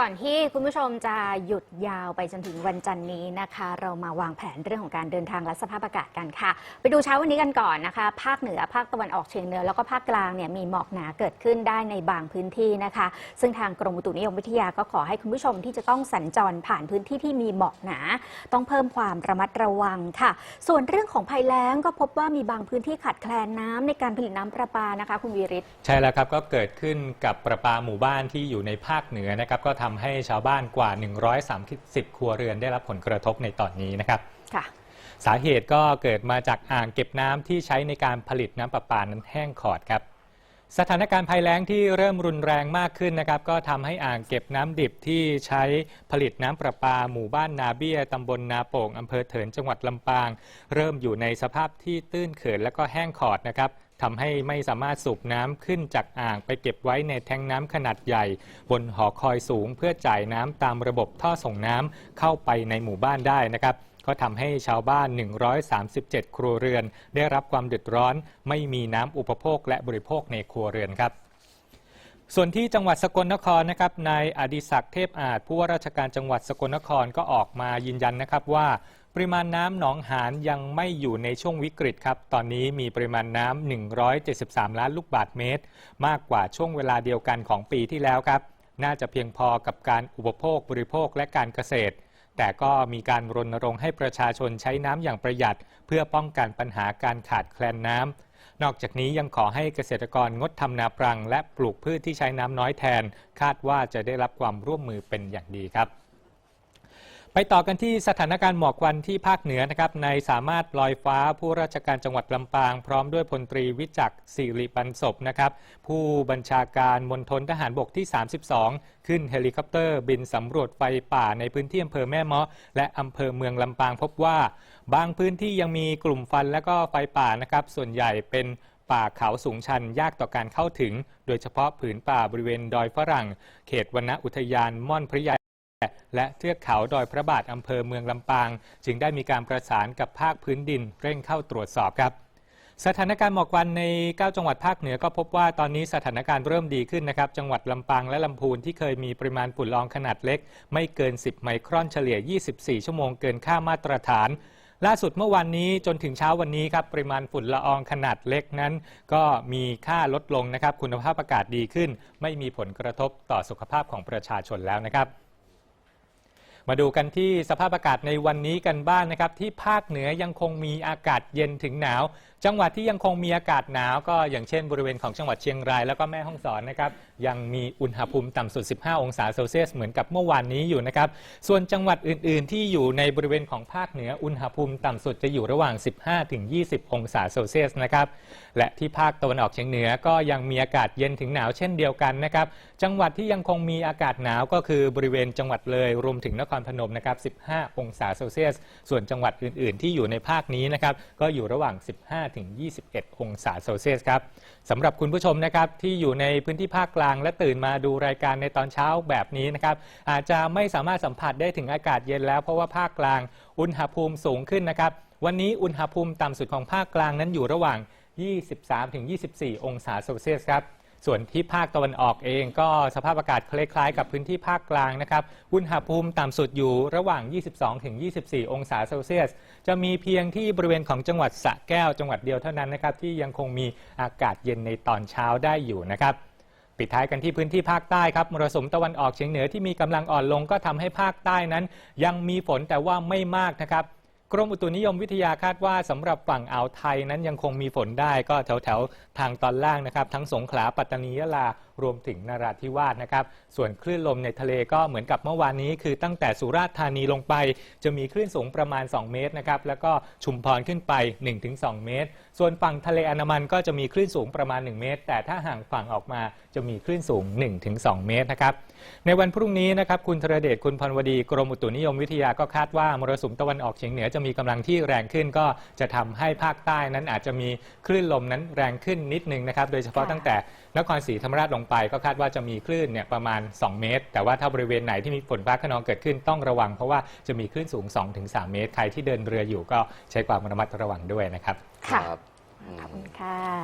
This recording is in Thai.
ก่อนที่คุณผู้ชมจะหยุดยาวไปจนถึงวันจันนี้นะคะ เรามาวางแผนเรื่องของการเดินทางและสภาพอากาศกันค่ะ ไปดูเช้าวันนี้กันก่อนนะคะ ภาคเหนือภาคตะวันออกเฉียงเหนือแล้วก็ภาคกลางเนี่ยมีหมอกหนาเกิดขึ้นได้ในบางพื้นที่นะคะ ซึ่งทางกรมอุตุนิยมวิทยาก็ขอให้คุณผู้ชมที่จะต้องสัญจรผ่านพื้นที่ที่มีหมอกหนา ต้องเพิ่มความระมัดระวังค่ะ ส่วนเรื่องของภัยแล้งก็พบว่ามีบางพื้นที่ขาดแคลนน้ำในการผลิตน้ำประปานะคะ คุณวีริศใช่แล้วครับก็เกิดขึ้นกับประปาหมู่บ้านที่อยู่ในภาคเหนือนะครับก็ทำให้ชาวบ้านกว่า 130 ครัวเรือนได้รับผลกระทบในตอนนี้นะครับค่ะสาเหตุก็เกิดมาจากอ่างเก็บน้ำที่ใช้ในการผลิตน้ำประปานั้นแห้งขอดครับ สถานการณ์ภัยแล้งที่เริ่มรุนแรงมากขึ้นนะครับ ก็ทำให้อ่างเก็บน้ำดิบที่ใช้ผลิตน้ำประปา หมู่บ้านนาเบี้ยตำบลนาโป่งอำเภอเถินจังหวัดลำปาง เริ่มอยู่ในสภาพที่ตื้นเขินและก็แห้งขอดนะครับ ทำให้ไม่สามารถสูบน้ำขึ้นจากอ่างไปเก็บไว้ในแทงน้ำขนาดใหญ่ บนหอคอยสูงเพื่อจ่ายน้ำตามระบบท่อส่งน้ำเข้าไปในหมู่บ้านได้นะครับก็ทำให้ชาวบ้าน 137 ครัวเรือน ได้รับความเดือดร้อน ไม่มีน้ำอุปโภคและบริโภคในครัวเรือนครับ ส่วนที่จังหวัดสกลนครนะครับ นายอดิศักดิ์เทพอาจผู้ว่าราชการจังหวัดสกลนครก็ออกมายืนยันนะครับว่า ปริมาณน้ำหนองหานยังไม่อยู่ในช่วงวิกฤตครับ ตอนนี้มีปริมาณน้ำ 173 ล้านลูกบาศก์เมตร มากกว่าช่วงเวลาเดียวกันของปีที่แล้วครับ น่าจะเพียงพอกับการอุปโภคบริโภคและการเกษตร แต่ก็มีการรณรงค์ให้ประชาชนใช้น้ำอย่างประหยัด เพื่อป้องกันปัญหาการขาดแคลนน้ำนอกจากนี้ยังขอให้เกษตรกรงดทำนาปรัง และปลูกพืชที่ใช้น้ำน้อยแทน คาดว่าจะได้รับความร่วมมือเป็นอย่างดีครับ ไปต่อกันที่สถานการณ์หมอกควันที่ภาคเหนือนะครับในสามารถลอยฟ้าผู้ราชการจังหวัดลำปาง พร้อมด้วยพลตรีวิจักรศิริปันศพนะครับผู้บัญชาการมณฑลทหารบกที่ 32 ขึ้นเฮลิคอปเตอร์บินสำรวจไฟป่าในพื้นที่อำเภอแม่เมาะ และอำเภอเมืองลำปางพบว่า บางพื้นที่ยังมีกลุ่มฟันและก็ไฟป่านะครับส่วนใหญ่เป็นป่าเขาสูงชันยากต่อการเข้าถึง โดยเฉพาะผืนป่าบริเวณดอยฝรั่ง เขตวนอุทยานม่อนพระยา และเทือกเขาดอยพระบาทอำเภอเมืองลำปาง จึงได้มีการประสานกับภาคพื้นดินเร่งเข้าตรวจสอบครับสถานการณ์หมอกควันใน 9 จังหวัดภาคเหนือก็พบว่าตอนนี้สถานการณ์เริ่มดีขึ้นนะครับ จังหวัดลำปางและลำพูนที่เคยมีปริมาณฝุ่นละอองขนาดเล็ก ไม่เกิน 10 ไมครอนเฉลี่ย 24 ชั่วโมงเกินค่ามาตรฐาน ล่าสุดเมื่อวานนี้จนถึงเช้าวันนี้ครับปริมาณฝุ่นละอองขนาดเล็กนั้น ก็มีค่าลดลงนะครับ คุณภาพอากาศดีขึ้น ไม่มีผลกระทบต่อสุขภาพของประชาชนแล้วนะครับ มาดูกันที่สภาพอากาศในวันนี้กันบ้างนะครับ ที่ภาคเหนือยังคงมีอากาศเย็นถึงหนาว จังหวัดที่ยังคงมีอากาศหนาว ก็อย่างเช่นบริเวณของจังหวัดเชียงราย แล้วก็แม่ฮ่องสอนนะครับยังมีอุณหภูมิต่ำสุด 15 องศาเซลเซียสเหมือนกับเมื่อวานนี้อยู่นะครับ ส่วนจังหวัดอื่น ๆ ที่อยู่ในบริเวณของภาคเหนืออุณหภูมิต่ำสุดจะอยู่ระหว่าง 15ถึง20 องศาเซลเซียสนะครับและที่ภาคตะวันออกเฉียงเหนือก็ยังมีอากาศเย็นถึงหนาวเช่นเดียวกันนะครับจังหวัดที่ยังคงมีอากาศหนาวก็คือบริเวณจังหวัดเลยรวมถึงนครพนมนะครับ 15 องศาเซลเซียส ส่วนจังหวัดอื่น ๆ ที่อยู่ในภาคนี้นะครับก็อยู่ระหว่าง 15ถึง21 องศาเซลเซียสครับสำหรับคุณผู้ชมนะครับที่อยู่ในพื้นที่ภาคกลาง และตื่นมาดูรายการในตอนเช้าแบบนี้นะครับอาจจะไม่สามารถสัมผัสได้ถึงอากาศเย็นแล้วเพราะว่าภาคกลางอุณหภูมิสูงขึ้นนะครับวันนี้อุณหภูมิต่ำสุดของภาคกลางนั้นอยู่ระหว่าง 23-24 องศาเซลเซียสครับ ส่วนที่ภาคตะวันออกเองก็สภาพอากาศคล้ายๆ กับพื้นที่ภาคกลางนะครับ อุณหภูมิต่ำสุดอยู่ระหว่าง 22-24 องศาเซลเซียส จะมีเพียงที่บริเวณของจังหวัดสระแก้วจังหวัดเดียวเท่านั้นนะครับที่ยังคงมีอากาศเย็นในตอนเช้าได้อยู่นะครับปิดท้ายกันที่พื้นที่ภาคใต้ครับมรสุมตะวันออกเฉียงเหนือที่มีกำลังอ่อนลงก็ทำให้ภาคใต้นั้น ยังมีฝนแต่ว่าไม่มากนะครับ กรมอุตุนิยมวิทยาคาดว่าสำหรับฝั่งอ่าวไทยนั้นยังคงมีฝนได้ก็แถวแถวทางตอนล่างนะครับ ทั้งสงขลาปัตตานียะลารวมถึงนราธิวาสนะครับ ส่วนคลื่นลมในทะเลก็เหมือนกับเมื่อวานนี้ คือตั้งแต่สุราษฎร์ธานีลงไป จะมีคลื่นสูงประมาณ 2 เมตรนะครับแล้วก็ชุมพรขึ้นไป 1-2 เมตร ส่วนฝั่งทะเลอันดามันก็จะมีคลื่นสูงประมาณ 1 เมตร แต่ถ้าห่างฝั่งออกมาจะมีคลื่นสูง 1-2 เมตรนะครับในวันพรุ่งนี้นะครับคุณธรเดชคุณพรวดีกรมอุตุนิยมวิทยาก็คาดว่ามรสุมตะวันออกเฉียงเหนือจะมีกำลังที่แรงขึ้นก็จะทำให้ภาคใต้นั้นอาจจะมีคลื่นลมนั้นแรงขึ้นนิดนึงนะครับ โดยเฉพาะค่ะตั้งแต่นครศรีธรรมราชลงไปก็คาดว่าจะมีคลื่นเนี่ยประมาณ 2 เมตร แต่ว่าถ้าบริเวณไหนที่มีฝนฟ้าขนองเกิดขึ้นต้องระวัง เพราะว่าจะมีคลื่นสูง 2-3 เมตร ใครที่เดินเรืออยู่ก็ใช้ความระมัดระวังด้วยนะครับ ค่ะครับขอบคุณค่ะ